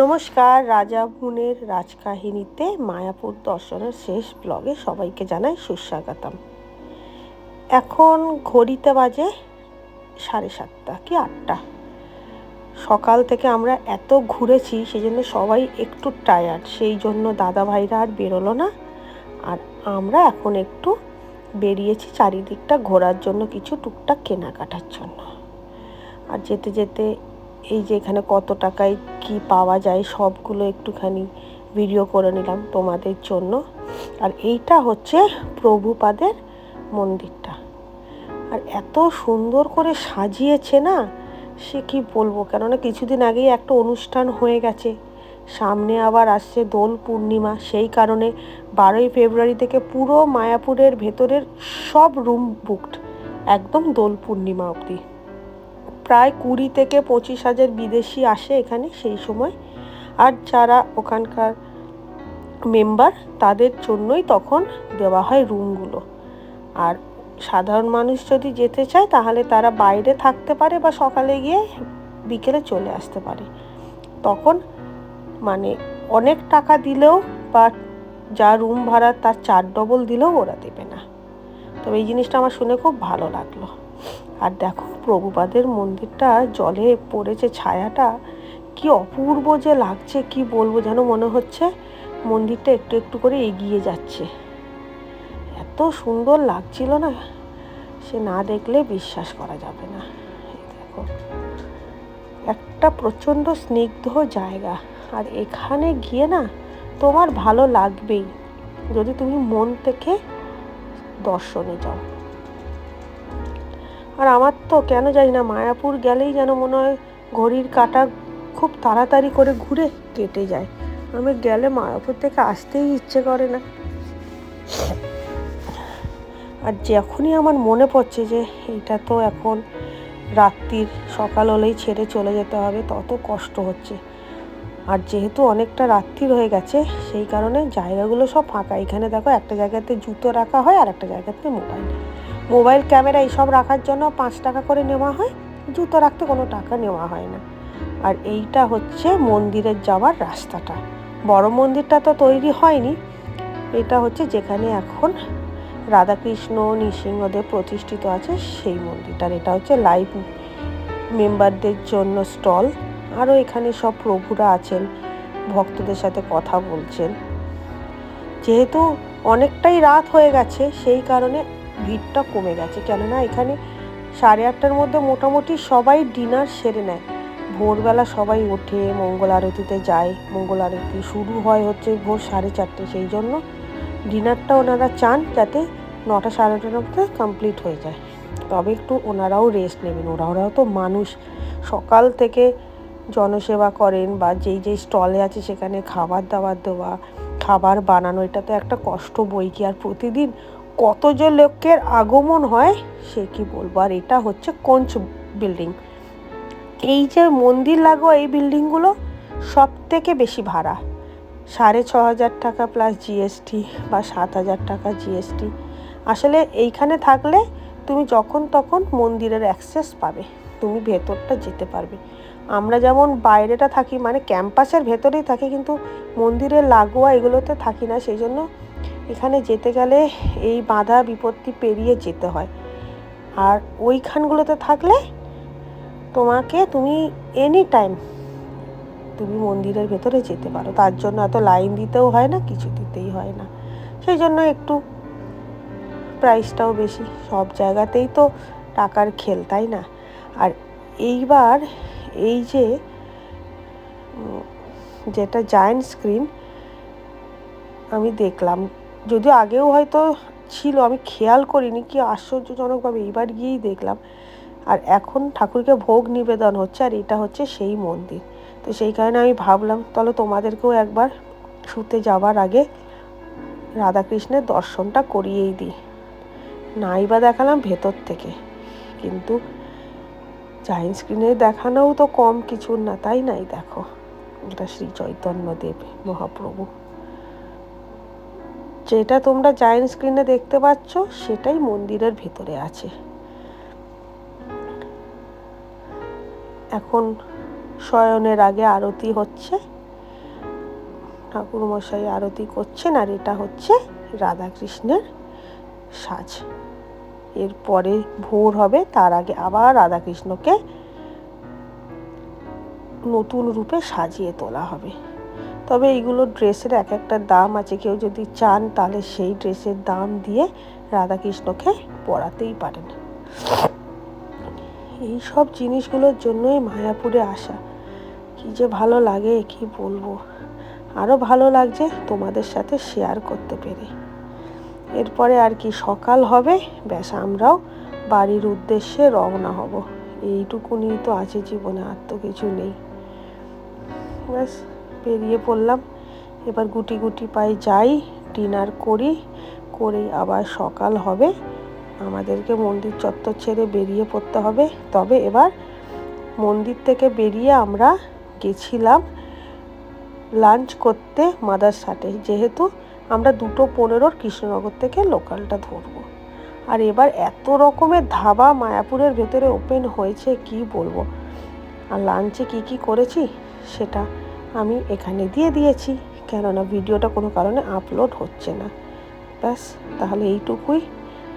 নমস্কার, রাজা মুনের রাজকাহিনীতে মায়াপুর দর্শনের শেষ ব্লগে সবাইকে জানাই সুস্বাগতম। এখন ঘড়িতে বাজে সাড়ে সাতটা কি আটটা। সকাল থেকে আমরা এত ঘুরেছি সেই জন্য সবাই একটু টায়ার্ড সেই জন্য দাদা ভাইরা আর বেরোলো না। আর আমরা এখন একটু বেরিয়েছি চারিদিকটা ঘোরার জন্য কিছু টুকটাক কেনাকাটার জন্য। আর যেতে যেতে এই যে এখানে কত টাকায় কি পাওয়া যায় সবগুলো একটুখানি ভিডিও করে নিলাম তোমাদের জন্য। আর এইটা হচ্ছে প্রভুপাদের মন্দিরটা। আর এত সুন্দর করে সাজিয়েছে না, সে কি বলব? কেননা কিছুদিন আগেই একটা অনুষ্ঠান হয়ে গেছে। সামনে আবার আসছে দোল পূর্ণিমা, সেই কারণে বারোই ফেব্রুয়ারি থেকে পুরো মায়াপুরের ভেতরের সব রুম বুকড একদম দোল পূর্ণিমা অবধি। প্রায় কুড়ি থেকে পঁচিশ হাজার বিদেশি আসে এখানে সেই সময়। আর যারা ওখানকার মেম্বার, তাদের জন্যই তখন দেওয়া হয় রুমগুলো। আর সাধারণ মানুষ যদি যেতে চায়, তাহলে তারা বাইরে থাকতে পারে বা সকালে গিয়ে বিকেলে চলে আসতে পারে। তখন মানে অনেক টাকা দিলেও বা যা রুম ভাড়া, তার চার ডবল দিলেও ওরা দেবে না। তবে এই জিনিসটা আমার শুনে খুব ভালো লাগল। আর দেখো প্রভুপাদের মন্দিরটা জলে পড়েছে ছায়াটা। কি অপূর্ব যে লাগছে, কি বলব যেন মনে হচ্ছে? মন্দিরটা একটু একটু করে এগিয়ে যাচ্ছে। এত সুন্দর লাগছিল না? সে না দেখলে বিশ্বাস করা যাবে না। দেখো। একটা প্রচণ্ড স্নিগ্ধ জায়গা। আর এখানে গিয়ে না তোমার ভালো লাগবেই। যদি তুমি মন থেকে দর্শনে যাও। আর আমার তো কেন জানি না, মায়াপুর গেলেই যেন মনে হয় ঘড়ির কাটা খুব তাড়াতাড়ি করে ঘুরে কেটে যায়। আমি গেলে মায়াপুর থেকে আসতেই ইচ্ছে করে না। আর যখনই আমার মনে পড়ছে যে এটা তো এখন রাত্রির, সকাল হলেই ছেড়ে চলে যেতে হবে, তত কষ্ট হচ্ছে। আর যেহেতু অনেকটা রাত্রির হয়ে গেছে, সেই কারণে জায়গাগুলো সব ফাঁকা। এখানে দেখো একটা জায়গাতে জুতো রাখা হয় আর একটা জায়গাতে মোবাইল। মোবাইল ক্যামেরা এইসব রাখার জন্য পাঁচ টাকা করে নেওয়া হয়, জুতো রাখতে কোনো টাকা নেওয়া হয় না। আর এইটা হচ্ছে মন্দিরের যাওয়ার রাস্তাটা। বড় মন্দিরটা তো তৈরি হয়নি। এটা হচ্ছে যেখানে এখন রাধাকৃষ্ণ, নৃসিংহদেব প্রতিষ্ঠিত আছে সেই মন্দিরটার। এটা হচ্ছে লাইভ মেম্বারদের জন্য স্টল। আরও এখানে সব প্রভুরা আছেন, ভক্তদের সাথে কথা বলছেন। যেহেতু অনেকটাই রাত হয়ে গেছে, সেই কারণে ভিড়টা কমে গেছে। কেননা এখানে সাড়ে আটটার মধ্যে মোটামুটি সবাই ডিনার সেরে নেয়। ভোরবেলা সবাই ওঠে, মঙ্গল আরতিতে যায়। মঙ্গল আরতি শুরু হয় হচ্ছে ভোর সাড়ে চারটে, সেই জন্য ডিনারটা ওনারা চান যাতে নটা সাড়ে নটার মধ্যে কমপ্লিট হয়ে যায়। তবে একটু ওনারাও রেস্ট নেবেন। ওরা, ওরাও তো মানুষ। সকাল থেকে জনসেবা করেন বা যেই যেই স্টলে আছে সেখানে খাবার দাবার দেওয়া, খাবার বানানো, এটা তো একটা কষ্ট বই কি আর প্রতিদিন কত যে লোকের আগমন হয় সে কি বলব? আর এটা হচ্ছে কোঞ্চ বিল্ডিং এই যে মন্দির লাগোয়া এই বিল্ডিংগুলো সব থেকে বেশি ভাড়া। সাড়ে ছ হাজার টাকা প্লাস জিএসটি বা সাত হাজার টাকা জিএসটি আসলে এইখানে থাকলে তুমি যখন তখন মন্দিরের অ্যাক্সেস পাবে, তুমি ভেতরটা যেতে পারবে। আমরা যেমন বাইরেটা থাকি মানে ক্যাম্পাসের ভেতরেই থাকি, কিন্তু মন্দিরের লাগোয়া এগুলোতে থাকি না, সেই জন্য এখানে যেতে গেলে এই বাধা বিপত্তি পেরিয়ে যেতে হয়। আর ওইখানগুলোতে থাকলে তোমাকে তুমি এনি টাইম তুমি মন্দিরের ভেতরে যেতে পারো। তার জন্য এত লাইন দিতেও হয় না, কিছু দিতেই হয় না। সেই জন্য একটু প্রাইসটাও বেশি। সব জায়গাতেই তো টাকার খেল, তাই না? আর এইবার এই যে যেটা জায়েন্ট স্ক্রিন আমি দেখলাম যদিও আগেও হয়তো ছিল, আমি খেয়াল করিনি, কি আশ্চর্যজনকভাবে এইবার গিয়েই দেখলাম। আর এখন ঠাকুরকে ভোগ নিবেদন হচ্ছে, আর এটা হচ্ছে সেই মন্দির। তো সেই কারণে আমি ভাবলাম, তাহলে তোমাদেরকেও একবার শুতে যাওয়ার আগে রাধাকৃষ্ণের দর্শনটা করিয়েই দিই। নাই বা দেখালাম ভেতর থেকে। কিন্তু জাইন স্ক্রিনে দেখানোও তো কম কিছুর না, তাই নাই, দেখো। এটা শ্রী চৈতন্য দেব মহাপ্রভু। যেটা তোমরা জায়েন্ট স্ক্রিনে দেখতে পাচ্ছ, সেটাই মন্দিরের ভেতরে আছে। এখন শয়নের আগে আরতি হচ্ছে। ঠাকুরমশাই আরতি করছেন আর এটা হচ্ছে রাধাকৃষ্ণের সাজ। এরপরে ভোর হবে, তার আগে আবার রাধাকৃষ্ণকে নতুন রূপে সাজিয়ে তোলা হবে। তবে এইগুলো ড্রেসের এক একটা দাম আছে। কেউ যদি চান তাহলে সেই ড্রেসের দাম দিয়ে রাধাকৃষ্ণকে পরাতেই পারেন। এই সব জিনিসগুলোর জন্যই মায়াপুরে আসা। কি যে ভালো লাগে, কি বলব? আরও ভালো লাগছে তোমাদের সাথে শেয়ার করতে পেরে। এরপরে আর কি সকাল হবে, ব্যাস আমরাও বাড়ির উদ্দেশ্যে রওনা হব। এইটুকুনি তো আছে জীবনে, আর তো কিছু নেই। ব্যাস বেরিয়ে পড়লাম। এবার গুটি গুটি পায়ে যাই, ডিনার করি করেই আবার সকাল হবে। আমাদেরকে মন্দির চত্বর ছেড়ে বেরিয়ে পড়তে হবে। তবে এবার মন্দির থেকে বেরিয়ে আমরা গেছিলাম লাঞ্চ করতে মাদার মাদারসাটে যেহেতু আমরা দুটো পনেরোর কৃষ্ণনগর থেকে লোকালটা ধরবো। আর এবার এত রকমের ধাবা মায়াপুরের ভেতরে ওপেন হয়েছে, কি বলব? আর লাঞ্চে কি কি করেছি, সেটা আমি এখানে দিয়ে দিয়েছি, কেননা ভিডিওটা কোনো কারণে আপলোড হচ্ছে না। ব্যাস, তাহলে এইটুকুই।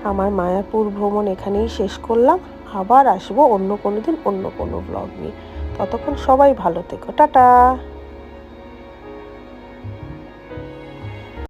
আমার মায়াপুর ভ্রমণ এখানেই শেষ করলাম। আবার আসব অন্য কোনো দিন অন্য কোনো ব্লগ নিয়ে। ততক্ষণ সবাই ভালো থেকো। টাটা!